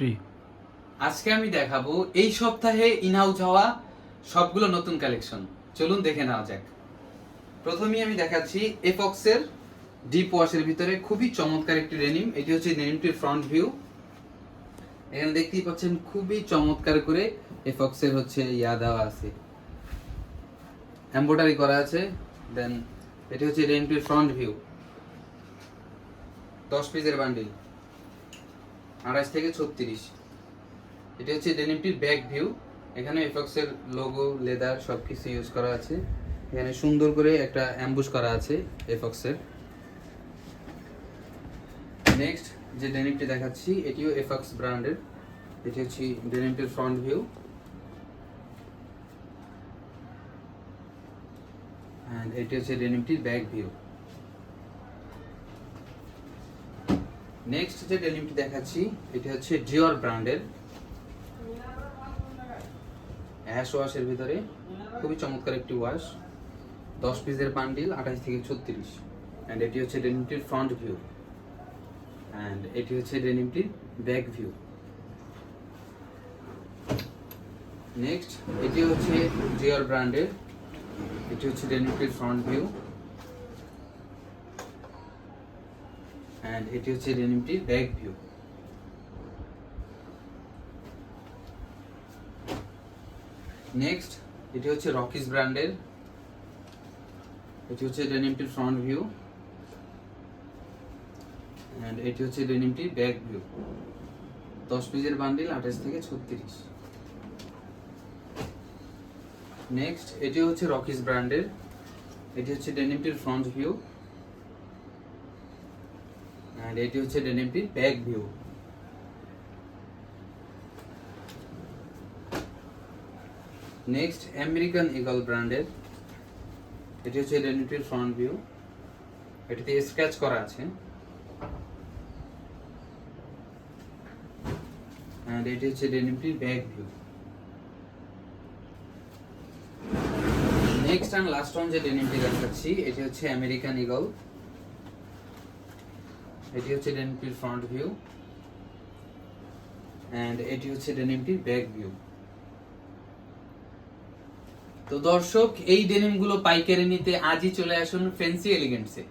Three আজকে আমি দেখাবো এই সপ্তাহে ইনহাউস হওয়া সবগুলো নতুন কালেকশন চলুন দেখে নেওয়া যাক। প্রথমেই আমি দেখাচ্ছি এফক্সের ডিপ ওয়াশের ভিতরে খুবই চমৎকার একটি ডেনিম এটি হচ্ছে ডেনিমটির ফ্রন্ট ভিউ এখানে দেখতেই পাচ্ছেন খুবই চমৎকার করে এফক্সের হচ্ছে ইয়া দেওয়া আছে। এম্বোটারি করা আছে। দেন এটি হচ্ছে ডেনিমটির ফ্রন্ট ভিউ দশ পিসের বান্ডিল আড়াইশ থেকে ছত্রিশ। এটা হচ্ছে ডেনিমটির ব্যাক ভিউ এখানে এফক্সের লোগো লেদার সব কিছু ইউজ করা আছে। এখানে সুন্দর করে একটা অ্যাম্বুশ করা আছে এফক্সের নেক্সট যে ডেনিমটি দেখাচ্ছি, এটিও এফক্স ব্র্যান্ডের এটি হচ্ছে ডেনিমটির ফ্রন্ট ভিউ অ্যান্ড এটি হচ্ছে ডেনিমটির ব্যাক ভিউ নেক্সট যে ডেনিমটি দেখাচ্ছি, এটি হচ্ছে ডিওর ব্র্যান্ডের অ্যাশ ওয়াশের ভিতরে। খুবই চমৎকার একটি ওয়াশ দশ পিসের বান্ডিল আঠাশ থেকে ছত্রিশ। অ্যান্ড এটি হচ্ছে ডেনিমটির ফ্রন্ট ভিউ অ্যান্ড এটি হচ্ছে ডেনিমটির ব্যাক ভিউ নেক্সট এটি হচ্ছে জিওর ব্র্যান্ডের এটি হচ্ছে ডেনিমটির ফ্রন্ট ভিউ অ্যান্ড এটি হচ্ছে ডেনিমটির ব্যাক ভিউ নেক্সট এটি হচ্ছে রকিস ব্র্যান্ডের এটি হচ্ছে ডেনিমটির ফ্রন্ট ভিউ অ্যান্ড এটি হচ্ছে ডেনিমটির ব্যাক ভিউ দশ পিসের বান্ডিল আঠাশ থেকে ছত্রিশ। নেক্সট এটি হচ্ছে রকিস ব্র্যান্ডের এটি হচ্ছে ডেনিমটির ফ্রন্ট ভিউ অ্যান্ড এটি হচ্ছে ডেনিমটির back view next American Eagle ব্র্যান্ডের এটি হচ্ছে ডেনিমটির ফ্রন্ট ভিউ এটিতে স্ক্র্যাচ করা আছে. অ্যান্ড এটি হচ্ছে ডেনিমটির back view next and last one যে ডেনিমটি দেখাচ্ছি, এটি হচ্ছে আমেরিকান ইগল এটি হচ্ছে ডেনিমটির ফ্রন্ট ভিউ অ্যান্ড এটি হচ্ছে ডেনিমটির ব্যাক ভিউ তো দর্শক, এই ডেনিমগুলো পাইকারি নিতে আজই চলে আসুন ফ্যান্সি এলিগেন্টসে